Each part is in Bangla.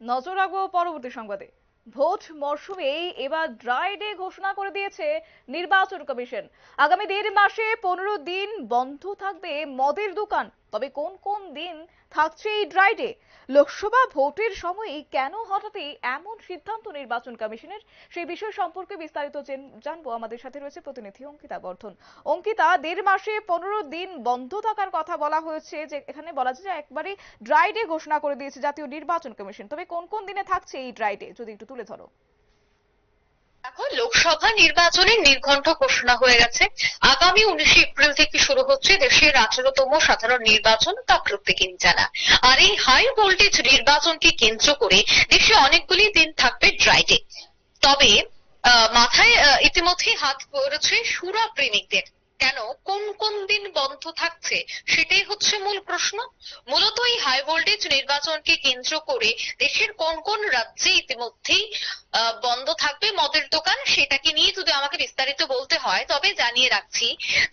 নজর রাখব পরবর্তী সংবাদে। ভোট মরশুমে এবার ড্রাই ডে ঘোষণা করে দিয়েছে নির্বাচন কমিশন। আগামী দেড় মাসে পনেরো দিন বন্ধ থাকবে মদের দোকান। তবে কোন কোন দিন থাকছে এই ড্রাই ডে লোকসভা ভোটের সময় কেন হঠাৎই এমন সিদ্ধান্ত নির্বাচন কমিশনের? সেই বিষয় সম্পর্কে বিস্তারিত জেন- জানব। আমাদের সাথে রয়েছে প্রতিনিধি অঙ্কিতা বর্ধন। অঙ্কিতা, দেড় মাসে পনেরো দিন বন্ধ থাকার কথা বলা হয়েছে যে, এখানে বলা যায় একবারে ড্রাই ডে ঘোষণা করে দিয়েছে জাতীয় নির্বাচন কমিশন। তবে কোন কোন দিনে থাকছে এই ড্রাই ডে যদি একটু তুলে ধরো। এখন লোকসভা নির্বাচনের নির্ঘণ্ট ঘোষণা হয়ে গেছে। আগামী উনিশে এপ্রিল থেকে শুরু হচ্ছে দেশের আঠারোতম সাধারণ নির্বাচন তা প্রত্যেকেরই জানা। আর এই হাই ভোল্টেজ নির্বাচনকে কেন্দ্র করে দেশে অনেকগুলি দিন থাকবে ড্রাইডে তবে মাথায় আহ, ইতিমধ্যেই হাত পড়েছে সুরা প্রেমিকদের। কেন? কোন কোন দিন বন্ধ থাকছে? সেটাই হচ্ছে মূল প্রশ্ন। মূলত এই হাই ভোল্টেজ নির্বাচনকে কেন্দ্র করে দেশের কোন কোন রাজ্যে ইতিমধ্যেই বন্ধ থাকবে মদের দোকান, সেটাকে নিয়ে যদি আমাকে বিস্তারিত বলতে হয়, তবে জানিয়ে রাখছি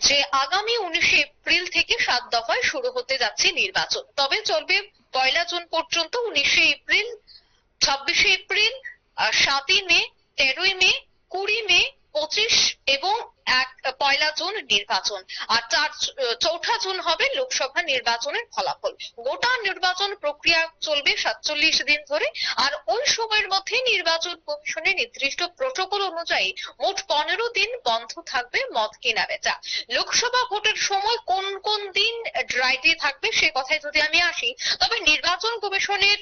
যে আগামী উনিশে এপ্রিল থেকে সাত দফায় শুরু হতে যাচ্ছে নির্বাচন। তবে চলবে পয়লা জুন পর্যন্ত উনিশে এপ্রিল, ছাব্বিশে এপ্রিল সাতই মে, তেরোই মে, কুড়ি মে পঁচিশ এবং এক পয়লা জুন নির্বাচন। আর চার চৌঠা জুন হবে লোকসভা নির্বাচনের ফলাফল। গোটা নির্বাচন প্রক্রিয়া চলবে সাতচল্লিশ দিন ধরে। আর ওই সময়ের মধ্যে নির্বাচন কমিশনের নির্দিষ্ট প্রোটোকল অনুযায়ী মোট পনেরো দিন বন্ধ থাকবে মদ কেনা বেচা। লোকসভা ভোটের সময় কোন কোন দিন ড্রাই ডে থাকবে সে কথায় যদি আমি আসি, তবে নির্বাচন কমিশনের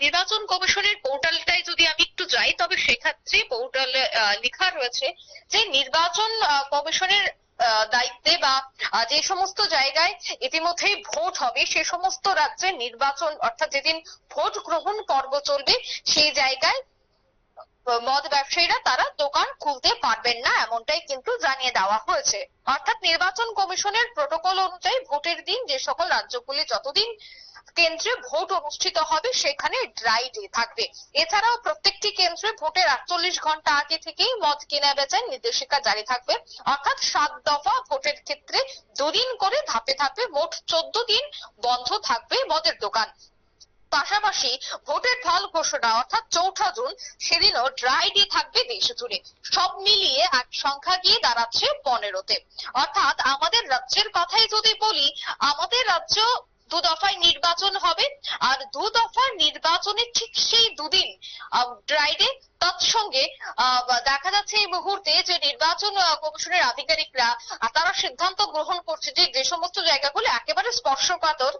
নির্বাচন কমিশনের পোর্টালটায় যদি আমি যাই তবে সেক্ষেত্রে পোর্টালে লেখা রয়েছে যে নির্বাচন কমিশনের দায়িত্বে বা যে সমস্ত জায়গায় ইতিমধ্যেই ভোট হবে, সে সমস্ত রাজ্যে নির্বাচন, অর্থাৎ যেদিন ভোট গ্রহণ পর্ব চলবে, সেই জায়গায় মদ ব্যবসায়ীরা তারা দোকান খুলতে পারবেন না, এমনটাই কিন্তু জানিয়ে দেওয়া হয়েছে। অর্থাৎ নির্বাচন কমিশনের প্রোটোকল অনুযায়ী ভোটের দিন যে সকল রাজ্যগুলি যতদিন কেন্দ্রে ভোট অনুষ্ঠিত হবে, সেখানে ড্রাই ডে থাকবে। এছাড়াও প্রত্যেকটি কেন্দ্রে ভোটের আটচল্লিশ ঘণ্টা আগে থেকেই মদ কেনা বেচার নির্দেশিকা জারি থাকবে। অর্থাৎ সাত দফা ভোটের ক্ষেত্রে দুদিন করে ধাপে ধাপে মোট চোদ্দ দিন বন্ধ থাকবে মদের দোকান। পাশাপাশি ভোটের ফল ঘোষণা, অর্থাৎ চৌঠা জুন, সেদিনও ড্রাই ডে থাকবে দেশ জুড়ে। সব মিলিয়ে এক সংখ্যা গিয়ে দাঁড়াচ্ছে পনেরোতে। অর্থাৎ আমাদের রাজ্যের কথাই যদি বলি, আমাদের রাজ্য দু দফায় নির্বাচন হবে আর দু দফার নির্বাচনের ঠিক সেই দুদিন ড্রাই ডে আহ, দেখা যাচ্ছে এই মুহূর্তে যে নির্বাচন কমিশনের আধিকারিকরা তারা সিদ্ধান্ত গ্রহণ করছে যে যে সমস্ত জায়গাগুলো একেবারে স্পর্শকাতর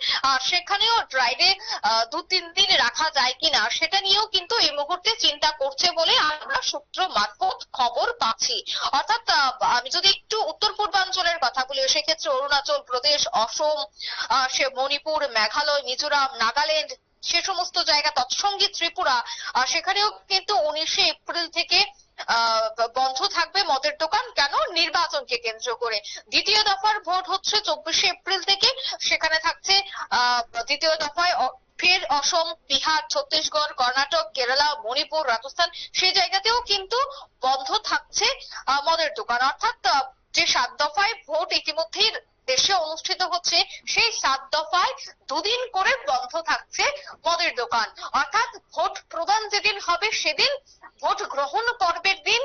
সেখানেও ড্রাই ডে দু তিন দিন রাখা যায় কিনা সেটা নিয়েও কিন্তু এই মুহূর্তে চিন্তা করছে বলে আমরা সূত্র মারফত খবর পাচ্ছি। অর্থাৎ আমি যদি একটু উত্তর পূর্বাঞ্চলের কথা বলি সেক্ষেত্রে অরুণাচল প্রদেশ অসম সে মণিপুর মেঘালয় মিজোরাম নাগাল্যান্ড সে সমস্ত জায়গা তৎসঙ্গে ত্রিপুরা সেখানেও কিন্তু উনিশে এপ্রিল থেকে বন্ধ থাকবে মদের দোকান। কেন? নির্বাচনকে কেন্দ্র করে। দ্বিতীয় দফার ভোট হচ্ছে চব্বিশে এপ্রিল থেকে। সেখানে থাকছে দ্বিতীয় দফায় ফের অসম, বিহার, ছত্তিশগড়, কর্ণাটক, কেরালা, মণিপুর, রাজস্থান, সেই জায়গাতেও কিন্তু বন্ধ থাকছে মদের দোকান। অর্থাৎ যে সাত দফায় ভোট ইতিমধ্যেই দেশে অনুষ্ঠিত হচ্ছে সেই সাত দফায় দুদিন করে বন্ধ থাকছে মদের দোকান। অর্থাৎ ভোট প্রদান যেদিন হবে সেদিন ভোট গ্রহণ পর্বের দিন।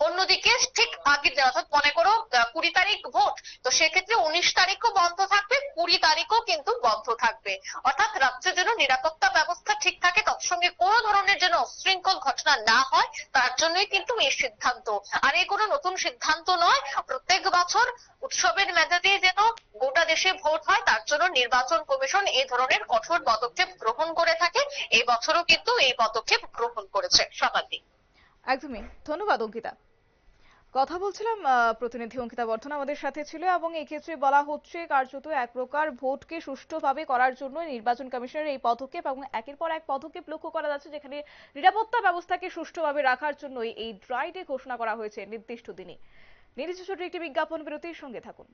অন্যদিকে ঠিক দিন অর্থাৎ মনে করো কুড়ি তারিখ ভোট, তো সেক্ষেত্রে উনিশ তারিখও বন্ধ থাকবে, কুড়ি তারিখও কিন্তু বন্ধ থাকবে। অর্থাৎ রাজ্যে যেন নিরাপত্তা ব্যবস্থা ঠিক থাকে, তৎসঙ্গে কোনো ধরনের যেন উশৃঙ্খল ঘটনা না হয়, তার জন্যই কিন্তু এই সিদ্ধান্ত। আর এই কোনো নতুন সিদ্ধান্ত নয়, প্রত্যেক বছর দেশে ভোট হয়, তার জন্য নির্বাচন কমিশন এই ধরনের কঠোর পদক্ষেপ গ্রহণ করে থাকে। এই বছরও কিন্তু এই পদক্ষেপ গ্রহণ করেছে শতাব্দী। একদমই। ধন্যবাদ, অঙ্কিতা। কথা বলছিলাম প্রতিনিধি অঙ্কিতা বর্ধন আমাদের সাথে ছিল এবং এই ক্ষেত্রে বলা হচ্ছে কার্যত এক প্রকার ভোটকে সুষ্ঠুভাবে করার জন্য নির্বাচন কমিশনের এই পদক্ষেপ এবং একের পর এক পদক্ষেপ লক্ষ্য করা যাচ্ছে যেখানে নিরাপত্তা ব্যবস্থাকে সুষ্ঠুভাবে রাখার জন্যই এই ড্রাই ডে ঘোষণা করা হয়েছে নির্দিষ্ট দিনে। নির্দিষ্ট একটি বিজ্ঞাপন বিরতির সঙ্গে থাকুন।